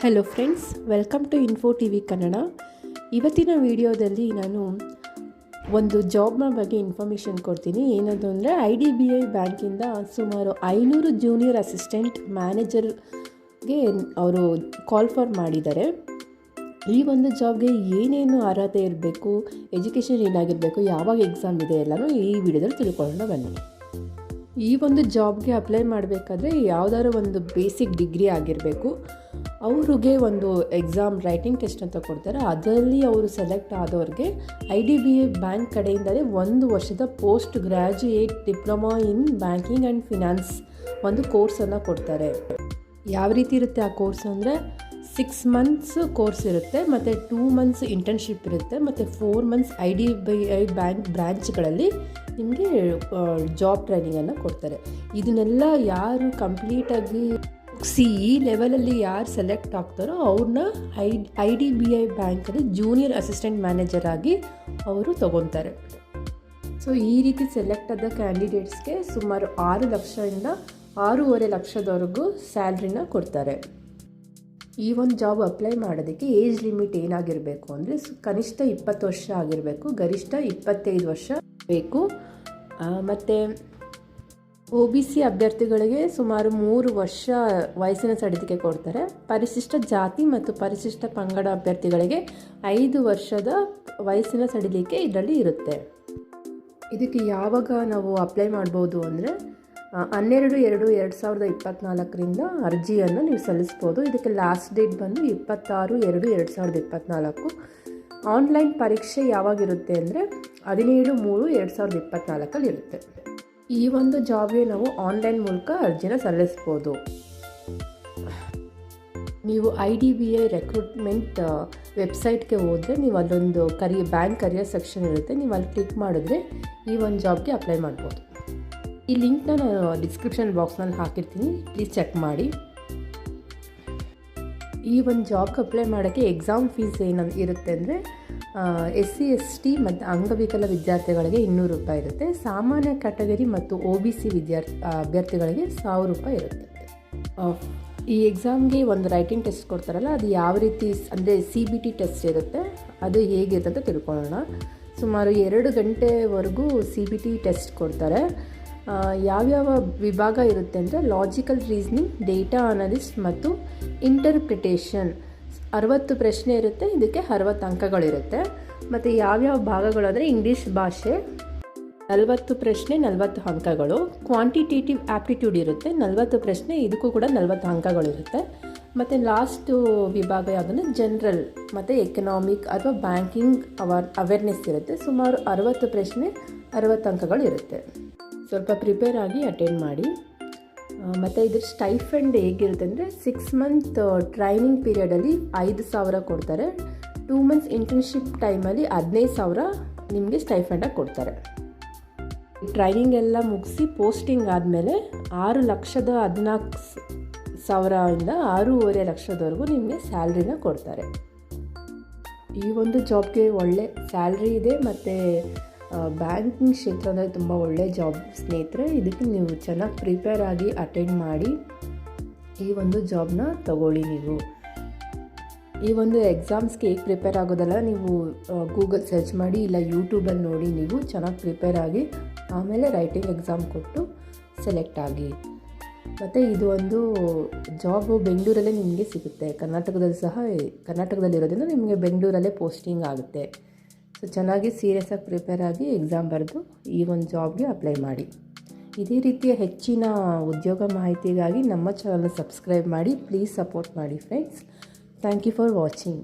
Hello friends welcome to info T V Kannada ಇವತ್ತಿನ ವಿಡಿಯೋದಲ್ಲಿ ನಾನು ಒಂದು ಜಾಬ್ನ ಬಗ್ಗೆ ಇನ್ಫಾರ್ಮೇಷನ್ ಕೊಡ್ತೀನಿ. ಏನದು ಅಂದರೆ ಐ ಡಿ ಬಿ ಐ ಬ್ಯಾಂಕಿಂದ ಸುಮಾರು ಐನೂರು ಜೂನಿಯರ್ ಅಸಿಸ್ಟೆಂಟ್ ಮ್ಯಾನೇಜರ್ಗೆ ಅವರು ಕಾಲ್ ಫಾರ್ ಮಾಡಿದ್ದಾರೆ. ಈ ಒಂದು ಜಾಬ್ಗೆ ಏನೇನು ಅರ್ಹತೆ ಇರಬೇಕು ಎಜುಕೇಷನ್ ಏನಾಗಿರಬೇಕು, ಯಾವಾಗ ಎಕ್ಸಾಮ್ ಇದೆ ಎಲ್ಲನೂ ಈ ವಿಡಿಯೋದಲ್ಲಿ ತಿಳ್ಕೊಳ್ಳೋಣ ಬನ್ನಿ. ಈ ಒಂದು ಜಾಬ್ಗೆ ಅಪ್ಲೈ ಮಾಡಬೇಕಾದ್ರೆ ಯಾವುದಾದ್ರು ಒಂದು ಬೇಸಿಕ್ ಡಿಗ್ರಿ ಆಗಿರಬೇಕು. ಅವ್ರಿಗೆ ಒಂದು ಎಕ್ಸಾಮ್ ರೈಟಿಂಗ್ ಟೆಸ್ಟ್ ಅಂತ ಕೊಡ್ತಾರೆ. ಅದರಲ್ಲಿ ಅವರು select ಆದವ್ರಿಗೆ I D B I bank ಕಡೆಯಿಂದಲೇ ಒಂದು ವರ್ಷದ post graduate diploma in banking and finance ಒಂದು ಕೋರ್ಸನ್ನು ಕೊಡ್ತಾರೆ. ಯಾವ ರೀತಿ ಇರುತ್ತೆ ಆ ಕೋರ್ಸ್ ಅಂದರೆ ಸಿಕ್ಸ್ ಮಂತ್ಸ್ ಕೋರ್ಸ್ ಇರುತ್ತೆ, ಮತ್ತು ಟೂ ಮಂತ್ಸ್ ಇಂಟರ್ನ್ಶಿಪ್ ಇರುತ್ತೆ, ಮತ್ತು four months I D B I bank ಬ್ರ್ಯಾಂಚ್ಗಳಲ್ಲಿ ನಿಮಗೆ ಜಾಬ್ ಟ್ರೈನಿಂಗನ್ನು ಕೊಡ್ತಾರೆ. ಇದನ್ನೆಲ್ಲ ಯಾರು ಕಂಪ್ಲೀಟಾಗಿ ಸಿ ಈ ಲೆವೆಲಲ್ಲಿ ಯಾರು ಸೆಲೆಕ್ಟ್ ಆಗ್ತಾರೋ ಅವ್ರನ್ನ I I D B I ಬ್ಯಾಂಕಲ್ಲಿ ಜೂನಿಯರ್ ಅಸಿಸ್ಟೆಂಟ್ ಮ್ಯಾನೇಜರ್ ಆಗಿ ಅವರು ತಗೊತಾರೆ. ಸೊ ಈ ರೀತಿ ಸೆಲೆಕ್ಟ್ ಆದ ಕ್ಯಾಂಡಿಡೇಟ್ಸ್ಗೆ ಸುಮಾರು ಆರು ಲಕ್ಷದಿಂದ ಆರೂವರೆ ಲಕ್ಷದವರೆಗೂ ಸ್ಯಾಲ್ರಿನ ಕೊಡ್ತಾರೆ. ಈ ಒಂದು ಜಾಬ್ ಅಪ್ಲೈ ಮಾಡೋದಕ್ಕೆ ಏಜ್ ಲಿಮಿಟ್ ಏನಾಗಿರಬೇಕು ಅಂದರೆ ಕನಿಷ್ಠ ಇಪ್ಪತ್ತು ವರ್ಷ ಆಗಿರಬೇಕು, ಗರಿಷ್ಠ ಇಪ್ಪತ್ತೈದು ವರ್ಷ ಬೇಕು. ಮತ್ತು ಒ ಬಿ ಸಿ ಅಭ್ಯರ್ಥಿಗಳಿಗೆ ಸುಮಾರು ಮೂರು ವರ್ಷ ವಯಸ್ಸಿನ ಸಡಿಲಿಕೆ ಕೊಡ್ತಾರೆ. ಪರಿಶಿಷ್ಟ ಜಾತಿ ಮತ್ತು ಪರಿಶಿಷ್ಟ ಪಂಗಡ ಅಭ್ಯರ್ಥಿಗಳಿಗೆ ಐದು ವರ್ಷದ ವಯಸ್ಸಿನ ಸಡಿಲಿಕೆ ಇದರಲ್ಲಿ ಇರುತ್ತೆ. ಇದಕ್ಕೆ ಯಾವಾಗ ನಾವು ಅಪ್ಲೈ ಮಾಡ್ಬೋದು ಅಂದರೆ ಹನ್ನೆರಡು, ಎರಡು ಎರಡು ಸಾವಿರದ ಇಪ್ಪತ್ತ್ನಾಲ್ಕರಿಂದ ಅರ್ಜಿಯನ್ನು ನೀವು ಸಲ್ಲಿಸ್ಬೋದು. ಇದಕ್ಕೆ ಲಾಸ್ಟ್ ಡೇಟ್ ಬಂದು ಇಪ್ಪತ್ತಾರು, ಎರಡು ಎರಡು ಸಾವಿರದ ಇಪ್ಪತ್ತ್ನಾಲ್ಕು ಆನ್ಲೈನ್ ಪರೀಕ್ಷೆ ಯಾವಾಗಿರುತ್ತೆ ಅಂದರೆ ಹದಿನೇಳು, ಮೂರು, ಎರಡು ಸಾವಿರದ ಇಪ್ಪತ್ತ್ನಾಲ್ಕಲ್ಲಿ ಇರುತ್ತೆ. ಈ ಒಂದು ಜಾಬ್ಗೆ ನಾವು ಆನ್ಲೈನ್ ಮೂಲಕ ಅರ್ಜಿನ ಸಲ್ಲಿಸ್ಬೋದು. ನೀವು I D B I recruitment ವೆಬ್ಸೈಟ್ಗೆ ಹೋದರೆ ನೀವು ಅಲ್ಲೊಂದು ಕರಿ ಬ್ಯಾಂಕ್ ಕರಿಯರ್ ಸೆಕ್ಷನ್ ಇರುತ್ತೆ. ನೀವು ಅಲ್ಲಿ ಕ್ಲಿಕ್ ಮಾಡಿದ್ರೆ ಈ ಒಂದು ಜಾಬ್ಗೆ ಅಪ್ಲೈ ಮಾಡ್ಬೋದು. ಈ ಲಿಂಕ್ನ ನಾನು ಡಿಸ್ಕ್ರಿಪ್ಷನ್ ಬಾಕ್ಸ್ನಲ್ಲಿ ಹಾಕಿರ್ತೀನಿ. ಪ್ಲೀಸ್ ಚೆಕ್ ಮಾಡಿ. ಈ ಒಂದು ಜಾಬ್ಗೆ ಅಪ್ಲೈ ಮಾಡೋಕ್ಕೆ ಎಕ್ಸಾಮ್ ಫೀಸ್ ಏನಂತ ಇರುತ್ತೆ ಅಂದರೆ ಎಸ್ ಸಿ ಎಸ್ ಟಿ ಮತ್ತು ಅಂಗವಿಕಲ ವಿದ್ಯಾರ್ಥಿಗಳಿಗೆ ಇನ್ನೂರು ರೂಪಾಯಿ ಇರುತ್ತೆ. ಸಾಮಾನ್ಯ ಕ್ಯಾಟಗರಿ ಮತ್ತು ಒ ಬಿ ಸಿ ವಿದ್ಯಾರ್ಥಿ ಅಭ್ಯರ್ಥಿಗಳಿಗೆ ಸಾವಿರ ರೂಪಾಯಿ ಇರುತ್ತೆ. ಈ ಎಕ್ಸಾಮ್ಗೆ ಒಂದು ರೈಟಿಂಗ್ ಟೆಸ್ಟ್ ಕೊಡ್ತಾರಲ್ಲ, ಅದು ಯಾವ ರೀತಿ ಅಂದರೆ ಸಿ ಬಿ ಟಿ ಟೆಸ್ಟ್ ಇರುತ್ತೆ, ಅದು ಹೇಗಿರುತ್ತೆ ಅಂತ ತಿಳ್ಕೊಳ್ಳೋಣ. ಸುಮಾರು ಎರಡು ಗಂಟೆವರೆಗೂ ಸಿ ಬಿ ಟಿ ಟೆಸ್ಟ್ ಕೊಡ್ತಾರೆ. ಯಾವ್ಯಾವ ವಿಭಾಗ ಇರುತ್ತೆ ಅಂದರೆ ಲಾಜಿಕಲ್ ರೀಸ್ನಿಂಗ್ ಡೇಟಾ ಅನಲಿಸ್ಟ್ ಮತ್ತು ಇಂಟರ್ಪ್ರಿಟೇಷನ್ ಅರವತ್ತು ಪ್ರಶ್ನೆ ಇರುತ್ತೆ, ಇದಕ್ಕೆ ಅರವತ್ತು ಅಂಕಗಳಿರುತ್ತೆ. ಮತ್ತು ಯಾವ್ಯಾವ ಭಾಗಗಳು ಅಂದರೆ ಇಂಗ್ಲೀಷ್ ಭಾಷೆ. ನಲವತ್ತು ಪ್ರಶ್ನೆ, ನಲವತ್ತು ಅಂಕಗಳು. ಕ್ವಾಂಟಿಟೇಟಿವ್ ಆ್ಯಪ್ಟಿಟ್ಯೂಡ್ ಇರುತ್ತೆ, ನಲವತ್ತು ಪ್ರಶ್ನೆ, ಇದಕ್ಕೂ ಕೂಡ ನಲವತ್ತು ಅಂಕಗಳಿರುತ್ತೆ. ಮತ್ತು ಲಾಸ್ಟು ವಿಭಾಗ ಯಾವುದಂದ್ರೆ ಜನರಲ್ ಮತ್ತು ಎಕನಾಮಿಕ್ ಅಥವಾ ಬ್ಯಾಂಕಿಂಗ್ ಅವರ್ ಅವೇರ್ನೆಸ್ ಇರುತ್ತೆ. ಸುಮಾರು ಅರವತ್ತು ಪ್ರಶ್ನೆ, ಅರವತ್ತು ಅಂಕಗಳು ಇರುತ್ತೆ ಸ್ವಲ್ಪ ಪ್ರಿಪೇರ್ ಆಗಿ ಅಟೆಂಡ್ ಮಾಡಿ. ಮತ್ತು ಇದ್ರ ಸ್ಟೈಫಂಡ್ ಹೇಗಿರುತ್ತೆ ಅಂದರೆ ಸಿಕ್ಸ್ ಮಂತ್ ಟ್ರೈನಿಂಗ್ ಪೀರಿಯಡಲ್ಲಿ ಐದು ಸಾವಿರ ಕೊಡ್ತಾರೆ. ಟೂ ಮಂತ್ಸ್ ಇಂಟರ್ನ್ಶಿಪ್ ಟೈಮಲ್ಲಿ ಹದಿನೈದು ಸಾವಿರ ನಿಮಗೆ ಸ್ಟೈಫಂಡಾಗಿ ಕೊಡ್ತಾರೆ. ಟ್ರೈನಿಂಗ್ ಎಲ್ಲ ಮುಗಿಸಿ ಪೋಸ್ಟಿಂಗ್ ಆದಮೇಲೆ ಆರು ಲಕ್ಷದ ಹದಿನಾಲ್ಕು ಸಾವಿರದಿಂದ ಆರೂವರೆ ಲಕ್ಷದವರೆಗೂ ನಿಮಗೆ ಸ್ಯಾಲ್ರಿನ ಕೊಡ್ತಾರೆ. ಈ ಒಂದು ಜಾಬ್ಗೆ ಒಳ್ಳೆ ಸ್ಯಾಲ್ರಿ ಇದೆ, ಮತ್ತು ಬ್ಯಾಂಕಿಂಗ್ ಕ್ಷೇತ್ರ ಅಂದರೆ ತುಂಬ ಒಳ್ಳೆಯ ಜಾಬ್ ಸ್ನೇಹಿತರೆ, ಇದಕ್ಕೆ ನೀವು ಚೆನ್ನಾಗಿ ಪ್ರಿಪೇರ್ ಆಗಿ ಅಟೆಂಡ್ ಮಾಡಿ ಈ ಒಂದು ಜಾಬ್ನ ತಗೊಳ್ಳಿ ನೀವು. ಈ ಒಂದು ಎಕ್ಸಾಮ್ಸ್ಗೆ ಹೇಗೆ ಪ್ರಿಪೇರ್ ಆಗೋದಲ್ಲ, ನೀವು ಗೂಗಲ್ ಸರ್ಚ್ ಮಾಡಿ ಇಲ್ಲ ಯೂಟ್ಯೂಬಲ್ಲಿ ನೋಡಿ ನೀವು ಚೆನ್ನಾಗಿ ಪ್ರಿಪೇರ್ ಆಗಿ ಆಮೇಲೆ ರೈಟಿಂಗ್ ಎಕ್ಸಾಮ್ ಕೊಟ್ಟು ಸೆಲೆಕ್ಟ್ ಆಗಿ. ಮತ್ತು ಇದು ಒಂದು ಜಾಬು ಬೆಂಗಳೂರಲ್ಲೇ ನಿಮಗೆ ಸಿಗುತ್ತೆ. ಕರ್ನಾಟಕದಲ್ಲಿ ಸಹ, ಕರ್ನಾಟಕದಲ್ಲಿರೋದ್ರಿಂದ ನಿಮಗೆ ಬೆಂಗಳೂರಲ್ಲೇ ಪೋಸ್ಟಿಂಗ್ ಆಗುತ್ತೆ. ಸೊ ಚೆನ್ನಾಗಿ ಸೀರಿಯಸ್ಸಾಗಿ ಪ್ರಿಪೇರ್ ಆಗಿ ಎಕ್ಸಾಮ್ ಬರೆದು ಈ ಒಂದು ಜಾಬ್ಗೆ ಅಪ್ಲೈ ಮಾಡಿ. ಇದೇ ರೀತಿಯ ಹೆಚ್ಚಿನ ಉದ್ಯೋಗ ಮಾಹಿತಿಗಾಗಿ ನಮ್ಮ ಚಾನಲ್ನ ಸಬ್ಸ್ಕ್ರೈಬ್ ಮಾಡಿ ಪ್ಲೀಸ್ ಸಪೋರ್ಟ್ ಮಾಡಿ friends thank you for watching